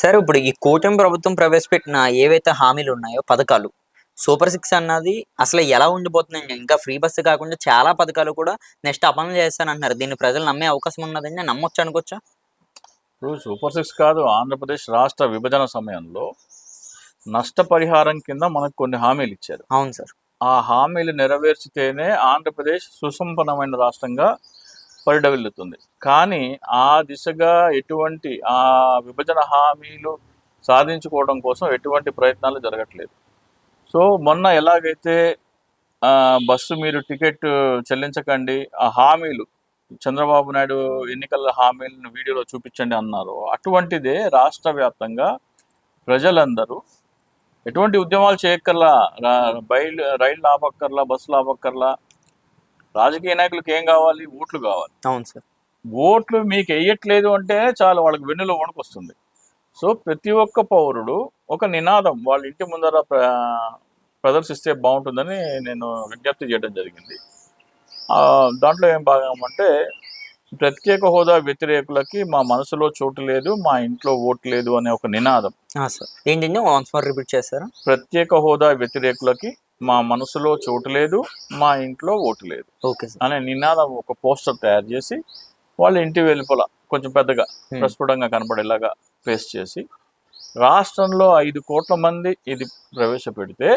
సరే ఇప్పుడు ఈ కూటమి ప్రభుత్వం ప్రవేశపెట్టిన ఏవైతే హామీలు ఉన్నాయో పథకాలు సూపర్ సిక్స్ అన్నది అసలు ఎలా ఉండిపోతుందండి? ఇంకా ఫ్రీ బస్సు కాకుండా చాలా పథకాలు కూడా నెక్స్ట్ అమలు చేస్తానంటున్నారు. దీన్ని ప్రజలు నమ్మే అవకాశం ఉన్నదండి నమ్మొచ్చు అనుకోవచ్చా? ఇప్పుడు సూపర్ సిక్స్ కాదు ఆంధ్రప్రదేశ్ రాష్ట్ర విభజన సమయంలో నష్టపరిహారం కింద మనకు కొన్ని హామీలు ఇచ్చారు. అవును సార్. ఆ హామీలు నెరవేర్చితేనే ఆంధ్రప్రదేశ్ సుసంపన్నమైన రాష్ట్రంగా పరిడవిల్లుతుంది. కానీ ఆ దిశగా ఎటువంటి ఆ విభజన హామీలు సాధించుకోవడం కోసం ఎటువంటి ప్రయత్నాలు జరగట్లేదు. సో మొన్న ఎలాగైతే బస్సు మీరు టికెట్ చెల్లించకండి ఆ హామీలు చంద్రబాబు నాయుడు ఎన్నికల హామీలను వీడియోలో చూపించండి అన్నారు. అటువంటిదే రాష్ట్ర వ్యాప్తంగా ప్రజలందరూ ఎటువంటి ఉద్యమాలు చేయక్కర్లా బయలు రైళ్ళు ఆపక్కర్లా బస్సులు ఆపక్కర్లా రాజకీయ నాయకులకు ఏం కావాలి? ఓట్లు కావాలి. అవును సార్. ఓట్లు మీకు వేయట్లేదు అంటే చాలు వాళ్ళకి వెన్నులో వణుకొస్తుంది. సో ప్రతి ఒక్క పౌరుడు ఒక నినాదం వాళ్ళ ఇంటి ముందర ప్ర- ప్రదర్శిస్తే బాగుంటుందని నేను విజ్ఞప్తి చేయడం జరిగింది. దాంట్లో ఏం భాగం అంటే ప్రత్యేక హోదా వ్యతిరేకులకి మా మనసులో చోటు లేదు మా ఇంట్లో ఓటు లేదు అనే ఒక నినాదం. సార్. ఏంటండి? వన్స్ రిపీట్ చేస్తారా? ప్రత్యేక హోదా వ్యతిరేకులకి మా మనసులో చోటు లేదు మా ఇంట్లో ఓటు లేదు. Okay sir. అనే నినాదం ఒక పోస్టర్ తయారు చేసి వాళ్ళ ఇంటి వెలుపల కొంచెం పెద్దగా Hmm. ప్రస్ఫుటంగా కనపడేలాగా పేస్ట్ చేసి రాష్ట్రంలో ఐదు కోట్ల మంది ఇది ప్రవేశపెడితే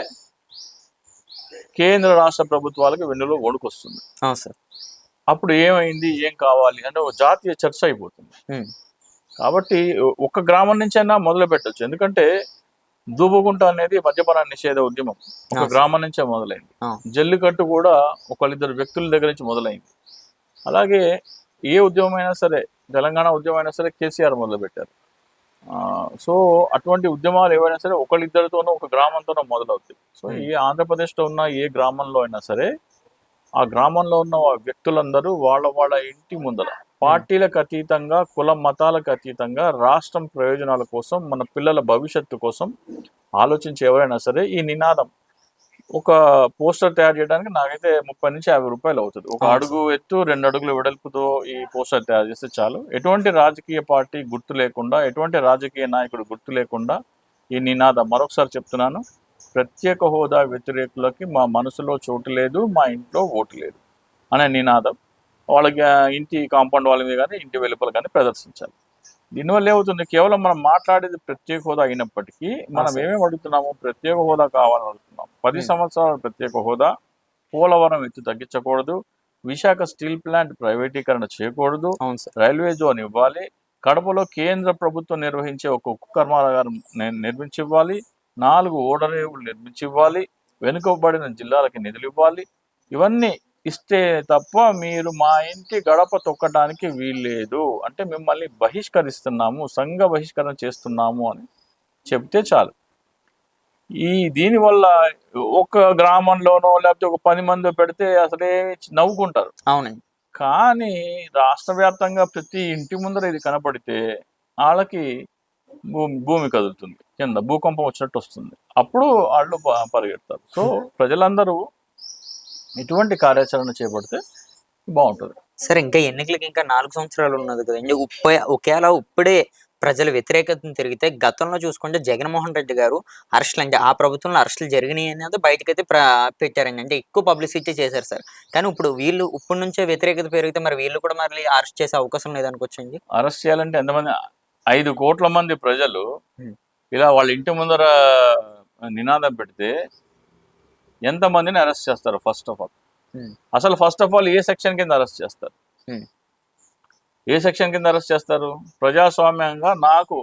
కేంద్ర రాష్ట్ర ప్రభుత్వాలకు వెన్నులో వణుకొస్తుంది సార్. అప్పుడు ఏమైంది ఏం కావాలి అంటే ఒక జాతీయ చర్చ అయిపోతుంది. ఉమ్, కాబట్టి ఒక గ్రామం నుంచి అయినా మొదలు పెట్టచ్చు ఎందుకంటే దూబగుంట అనేది మద్యపాన నిషేధ ఉద్యమం. ఒక గ్రామం నుంచే మొదలైంది. జల్లికట్టు కూడా ఒకళ్ళిద్దరు వ్యక్తుల దగ్గర నుంచి మొదలైంది. అలాగే ఏ ఉద్యమం అయినా సరే తెలంగాణ ఉద్యమం అయినా సరే కేసీఆర్ మొదలు పెట్టారు ఆ, సో అటువంటి ఉద్యమాలు ఏవైనా సరే ఒకళ్ళిద్దరితోనో ఒక గ్రామంతోనో మొదలవుతాయి. సో. ఈ ఆంధ్రప్రదేశ్లో ఉన్న ఏ గ్రామంలో అయినా సరే ఆ గ్రామంలో ఉన్న వ్యక్తులందరూ వాళ్ళ వాళ్ళ ఇంటి ముందర పార్టీలకు అతీతంగా కుల మతాలకు అతీతంగా రాష్ట్రం ప్రయోజనాల కోసం మన పిల్లల భవిష్యత్తు కోసం ఆలోచించి ఎవరైనా సరే ఈ నినాదం ఒక పోస్టర్ తయారు చేయడానికి నాకైతే ముప్పై నుంచి యాభై రూపాయలు అవుతుంది. ఒక అడుగు ఎత్తు రెండు అడుగుల వెడల్పుతో ఈ పోస్టర్ తయారు చేస్తే చాలు. ఎటువంటి రాజకీయ పార్టీ గుర్తు లేకుండా ఎటువంటి రాజకీయ నాయకుడు గుర్తు లేకుండా ఈ నినాదం. మరొకసారి చెప్తున్నాను ప్రత్యేక హోదా వ్యతిరేకులకి మా మనసులో చోటు లేదు మా ఇంట్లో ఓటు లేదు అనే నినాదం. వాళ్ళకి ఇంటి కాంపౌండ్ వాళ్ళ మీద కానీ ఇంటి వెలుపల కానీ ప్రదర్శించాలి. దీనివల్ల ఏమవుతుంది? కేవలం మనం మాట్లాడేది ప్రత్యేక హోదా అయినప్పటికీ మనం. ఏమేమి అడుగుతున్నాము ప్రత్యేక హోదా కావాలని అడుగుతున్నాం. పది. సంవత్సరాల ప్రత్యేక హోదా పోలవరం ఎత్తు తగ్గించకూడదు. విశాఖ స్టీల్ ప్లాంట్ ప్రైవేటీకరణ చేయకూడదు. రైల్వే జోన్ ఇవ్వాలి. కడపలో కేంద్ర ప్రభుత్వం నిర్వహించే ఒక ఉక్కు కర్మాగారం నిర్మించి ఇవ్వాలి నాలుగు ఓడరేవులు నిర్మించి ఇవ్వాలి వెనుకబడిన జిల్లాలకి నిధులు ఇవ్వాలి. ఇవన్నీ ఇస్తే తప్ప మీరు మా ఇంటి గడప తొక్కడానికి వీల్లేదు. అంటే మిమ్మల్ని బహిష్కరిస్తున్నాము సంఘ బహిష్కరణ చేస్తున్నాము అని చెప్తే చాలు. ఈ దీనివల్ల ఒక గ్రామంలోనో లేకపోతే ఒక పది మంది పెడితే అసలే నవ్వుకుంటారు. అవునండి. కానీ రాష్ట్ర వ్యాప్తంగా ప్రతి ఇంటి ముందర ఇది కనపడితే వాళ్ళకి భూమి భూమి కదులుతుంది. కింద భూకంపం వచ్చినట్టు వస్తుంది. అప్పుడు వాళ్ళు పరిగెడతారు. సో ప్రజలందరూ ఇటువంటి కార్యాచరణ చేపడితే బాగుంటుంది. సరే ఇంకా ఎన్నికలకి ఇంకా నాలుగు సంవత్సరాలు ఉన్నది కదండి ఉప్ప ఒకేలా ఇప్పుడే ప్రజల వ్యతిరేకతను తిరిగితే గతంలో చూసుకుంటే జగన్మోహన్ రెడ్డి గారు అరెస్టులు అంటే ఆ ప్రభుత్వంలో అరెస్టులు జరిగినాయి అనేది బయటకైతే ప్ర పెట్టారండి. అంటే ఎక్కువ పబ్లిసిటీ చేశారు సార్. కానీ ఇప్పుడు వీళ్ళు ఇప్పుడు నుంచే వ్యతిరేకత పెరిగితే మరి వీళ్ళు కూడా మళ్ళీ అరెస్ట్ చేసే అవకాశం లేదనుకోవచ్చండి? అరెస్ట్ చేయాలంటే ఎంతమంది ఐదు కోట్ల మంది ప్రజలు. ఇలా వాళ్ళ ఇంటి ముందర నినాదం పెడితే ఎంతమందిని అరెస్ట్ చేస్తారు ఫస్ట్ ఆఫ్ ఆల్. అసలు ఫస్ట్ ఆఫ్ ఆల్ ఏ సెక్షన్ కింద అరెస్ట్ చేస్తారు. ఏ సెక్షన్ కింద అరెస్ట్ చేస్తారు? ప్రజాస్వామ్యంగా నాకు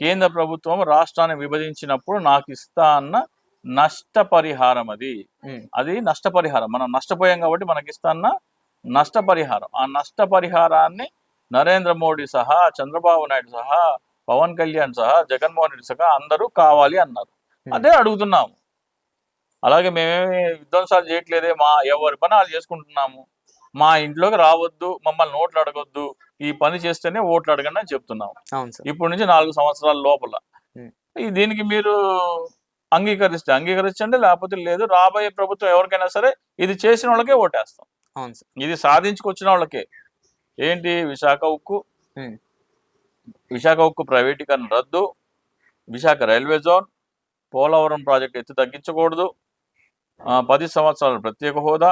కేంద్ర ప్రభుత్వం రాష్ట్రాన్ని విభజించినప్పుడు నాకు ఇస్తా అన్న నష్టపరిహారం అది. అది నష్టపరిహారం. మనం నష్టపోయాం కాబట్టి మనకి ఇస్తాన్న నష్టపరిహారం. ఆ నష్టపరిహారాన్ని నరేంద్ర మోడీ సహా చంద్రబాబు నాయుడు సహా పవన్ కళ్యాణ్ సహా జగన్మోహన్ రెడ్డి సహా అందరూ కావాలి అన్నారు. అదే అడుగుతున్నాము. అలాగే మేమేమి విధ్వంసాలు చేయట్లేదే మా ఎవరి పని వాళ్ళు చేసుకుంటున్నాము. మా ఇంట్లోకి రావద్దు మమ్మల్ని ఓట్లు అడగొద్దు ఈ పని చేస్తేనే ఓట్లు అడగండి అని చెప్తున్నాము. ఇప్పటి నుంచి నాలుగు సంవత్సరాల లోపల. ఈ దీనికి మీరు అంగీకరిస్తే అంగీకరించండి లేకపోతే లేదు రాబోయే ప్రభుత్వం ఎవరికైనా సరే ఇది చేసిన వాళ్ళకే ఓటేస్తాం. ఇది సాధించుకొచ్చిన వాళ్ళకే. ఏంటి? విశాఖ ఉక్కు. విశాఖ ఉక్కు ప్రైవేటీకరణ రద్దు. Visakha railway zone. Polavaram project ఎత్తు తగ్గించకూడదు. పది సంవత్సరాల ప్రత్యేక హోదా.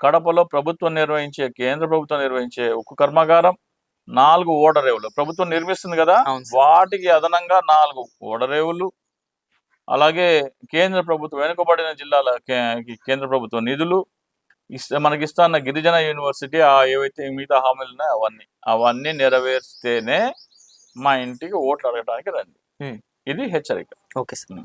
కడపలో ప్రభుత్వం నిర్వహించే కేంద్ర ప్రభుత్వం నిర్వహించే ఉక్కు కర్మాగారం నాలుగు ఓడరేవులు ప్రభుత్వం నిర్మిస్తుంది కదా. వాటికి అదనంగా నాలుగు ఓడరేవులు అలాగే కేంద్ర ప్రభుత్వం వెనుకబడిన జిల్లాల కేంద్ర ప్రభుత్వ నిధులు. ఇస్త మనకి ఇస్తున్న గిరిజన యూనివర్సిటీ ఆ ఏవైతే మిగతా హామీలు ఉన్నాయో అవన్నీ. అవన్నీ నెరవేర్స్తేనే మా ఇంటికి ఓట్లు అడగడానికి రండి. ఇది హెచ్చరిక. Okay sir.